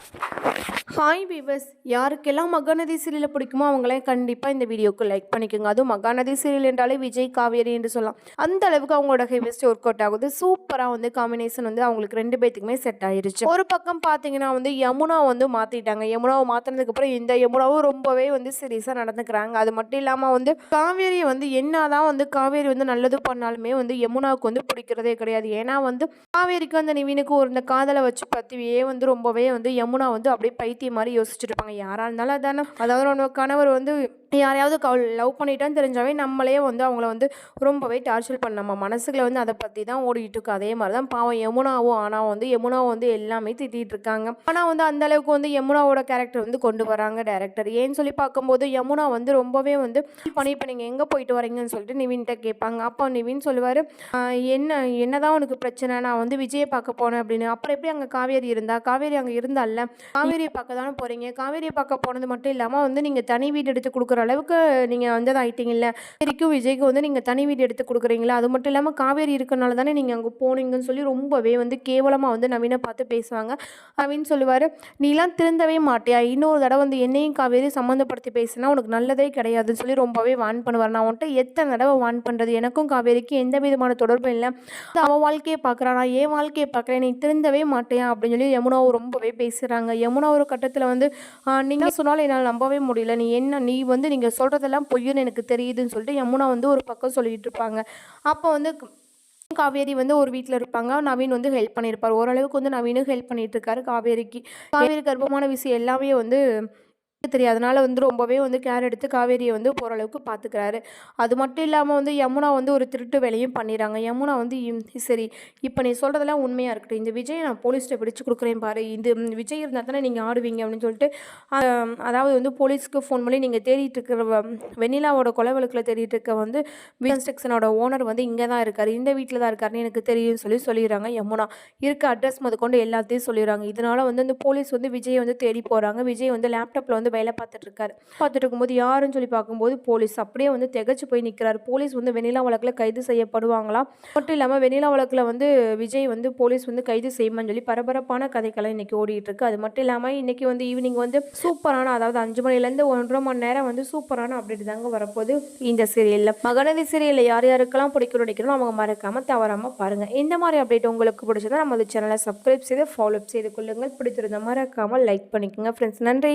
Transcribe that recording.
Thank you. Hi viewers யாருக்கெல்லாம் மகாநதி சீரியலை பிடிக்குமோ அவங்களாம் கண்டிப்பாக இந்த வீடியோக்கு லைக் பண்ணிக்கோங்க. அதுவும் மகாநதி சீரியல் என்றாலே விஜய் காவேரி என்று சொல்லலாம். அந்த அளவுக்கு அவங்களோட ஹெவிஸ்ட் ஒர்க் அவுட் ஆகுது. சூப்பராக வந்து காம்பினேஷன் வந்து அவங்களுக்கு ரெண்டு பேத்துக்குமே செட் ஆயிருச்சு. ஒரு பக்கம் பார்த்தீங்கன்னா வந்து யமுனா வந்து மாற்றிட்டாங்க யமுனாவை மாற்றினதுக்கப்புறம் இந்த யமுனாவும் ரொம்பவே வந்து சீரியஸாக நடந்துக்கிறாங்க. அது மட்டும் இல்லாமல் வந்து காவேரி வந்து என்னதான் வந்து காவேரி வந்து நல்லது பண்ணாலுமே வந்து யமுனாவுக்கு வந்து பிடிக்கிறதே கிடையாது. ஏன்னா வந்து காவேரிக்கு அந்த நிவினுக்கு ஒரு இந்த காதலை வச்சு பற்றியே வந்து ரொம்பவே வந்து யமுனா வந்து அப்படியே பைத்தியம் மாதிரி யோசிச்சுட்டு இருப்பாங்க. யாராக இருந்தாலும் அதானே. அதாவது நம்ம கணவர் வந்து யாரையாவது கவ் லவ் பண்ணிட்டான்னு தெரிஞ்சாவே நம்மளே வந்து அவங்கள வந்து ரொம்பவே டார்ச்சர் பண்ண நம்ம மனசுக்குள்ள வந்து அதை பற்றி தான் ஓடிட்டு இருக்கு. அதே மாதிரி தான் பாவம் யமுனாவும் ஆனால் வந்து யமுனாவும் வந்து எல்லாமே திட்டிகிட்டு இருக்காங்க. ஆனால் வந்து அந்த அளவுக்கு வந்து யமுனாவோட கேரக்டர் வந்து கொண்டு வராங்க டேரக்டர் ஏன்னு சொல்லி பார்க்கும்போது யமுனா வந்து ரொம்பவே வந்து பண்ணி இப்போ நீங்கள் எங்கே போயிட்டு வரீங்கன்னு சொல்லிட்டு நிவின்கிட்ட கேட்பாங்க. அப்போ நிவின் சொல்லுவார் என்ன என்னதான் உனக்கு பிரச்சனை? நான் வந்து விஜயை பார்க்க போனேன் அப்படின்னு. அப்புறம் எப்படி அங்கே காவேரி இருந்தா? காவேரி அங்கே இருந்தால காவேரியை பார்க்க தானே போகிறீங்க காவேரியை பார்க்க போனது மட்டும் இல்லாமல் வந்து நீங்கள் தனி வீடு எடுத்து கொடுக்குற அளவுக்கு நீங்கள் வந்து ஆகிட்டீங்கல்ல காவேரிக்கும் விஜய்க்கு வந்து நீங்கள் தனி வீடு எடுத்து கொடுக்குறீங்களா? அது மட்டும் இல்லாமல் காவேரி இருக்கனால தானே நீங்கள் அங்கே போனீங்கன்னு சொல்லி ரொம்பவே வந்து கேவலமாக வந்து நவீனை பார்த்து பேசுவாங்க. நவீன் சொல்லுவார். நீலாம் திருந்தவே மாட்டியா? இன்னொரு தடவை வந்து என்னையும் காவேரி சம்மந்தப்படுத்தி பேசினா உனக்கு நல்லதே கிடையாதுன்னு சொல்லி ரொம்பவே வான் பண்ணுவார். நான் உன்ட்ட எத்தனை தடவை வான் பண்ணுறது எனக்கும் காவேரிக்கு எந்த விதமான தொடர்பும் இல்லை. அவன் வாழ்க்கையை பார்க்குறான். நான் என் வாழ்க்கையை பார்க்குறேன். நீ திருந்தவே மாட்டேன் அப்படின்னு சொல்லி யமுனாவும் ரொம்பவே பேசுகிறாங்க யமுனா ஒரு கட்டத்தில் வந்து நீங்கள் சொன்னாலும் என்னால் நம்பவே முடியல. நீ என்ன நீ வந்து நீங்கள் சொல்கிறதெல்லாம் பொய்யுன்னு எனக்கு தெரியுதுன்னு சொல்லிட்டு யமுனா வந்து ஒரு பக்கம் சொல்லிட்டு இருப்பாங்க. அப்போ வந்து காவேரி வந்து ஒரு வீட்டில் இருப்பாங்க. நவீன் வந்து ஹெல்ப் பண்ணியிருப்பார் ஓரளவுக்கு வந்து நவீனும் ஹெல்ப் பண்ணிட்டு இருக்காரு காவேரிக்கு. காவேரி கர்ப்பமான விஷயம் எல்லாமே வந்து தெரியும் அதனால் வந்து ரொம்பவே வந்து கேர் எடுத்து காவேரியை வந்து போகிற அளவுக்கு பார்த்துக்கிறாரு அது மட்டும் இல்லாமல் வந்து யமுனா வந்து ஒரு திருட்டு வேலையும் பண்ணிடுறாங்க யமுனா வந்து சரி இப்போ நீ சொல்கிறதெல்லாம் உண்மையாக இருக்கட்டும். இந்த விஜய் நான் போலீஸ்கிட்ட பிடிச்சு கொடுக்குறேன் பாரு. இது விஜய் இருந்தால் தானே நீங்கள் ஆடுவீங்க அப்படின்னு சொல்லிட்டு அதாவது வந்து போலீஸ்க்கு ஃபோன் பண்ணி நீங்கள் தேடிட்டு இருக்கிற வ- வெண்ணிலாவோட கொலை வழக்கில் தேடிட்டு இருக்க வந்து கன்ஸ்ட்ரக்ஷனோட ஓனர் வந்து இங்கே தான் இருக்கார். இந்த வீட்டில் தான் இருக்காருன்னு எனக்கு தெரியும்னு சொல்லி சொல்லிடுறாங்க யமுனா. இருக்க அட்ரஸ் முதற்கொண்டு எல்லாத்தையும் சொல்லிடுறாங்க. இதனால் வந்து இந்த போலீஸ் வந்து விஜய் வந்து தேடி போகிறாங்க விஜய் வந்து லேப்டாப்பில் வந்து வேலை பார்த்துட்டு இருக்காரு பார்த்துட்டு இருக்கும்போது யாருன்னு சொல்லி பார்க்கும்போது போலீஸ் அப்படியே வந்து திகச்சு போய் நிற்கிறாரு போலீஸ் வந்து வெண்ணிலா வழக்கில் கைது செய்யப்படுவாங்களா? மட்டும் இல்லாமல் வெண்ணிலா வழக்கில் வந்து விஜய் வந்து போலீஸ் வந்து கைது செய்யுமான்னு சொல்லி பரபரப்பான கதைக்கெல்லாம் இன்னைக்கு ஓடிட்டு இருக்கு அது மட்டும் இல்லாமல் இன்னைக்கு வந்து ஈவினிங் வந்து சூப்பரான அதாவது அஞ்சு மணிலேருந்து ஒன்றரை மணி நேரம் வந்து சூப்பரான அப்டேட் தாங்க வரப்போகுது இந்த சீரியலில் மகநதி சீரியலில் யார் யாருக்கெல்லாம் பிடிக்கணும் நினைக்கணும் அவங்க மறக்காமல் தவறாமல் பாருங்கள் இந்த மாதிரி அப்டேட் உங்களுக்கு பிடிச்சதா நம்ம சேனலை சப்ஸ்கிரைப் செய்து ஃபாலோ செய்து கொள்ளுங்கள். பிடிச்சிருந்த மறக்காமல் லைக் பண்ணிக்கோங்க ஃப்ரெண்ட்ஸ் நன்றி.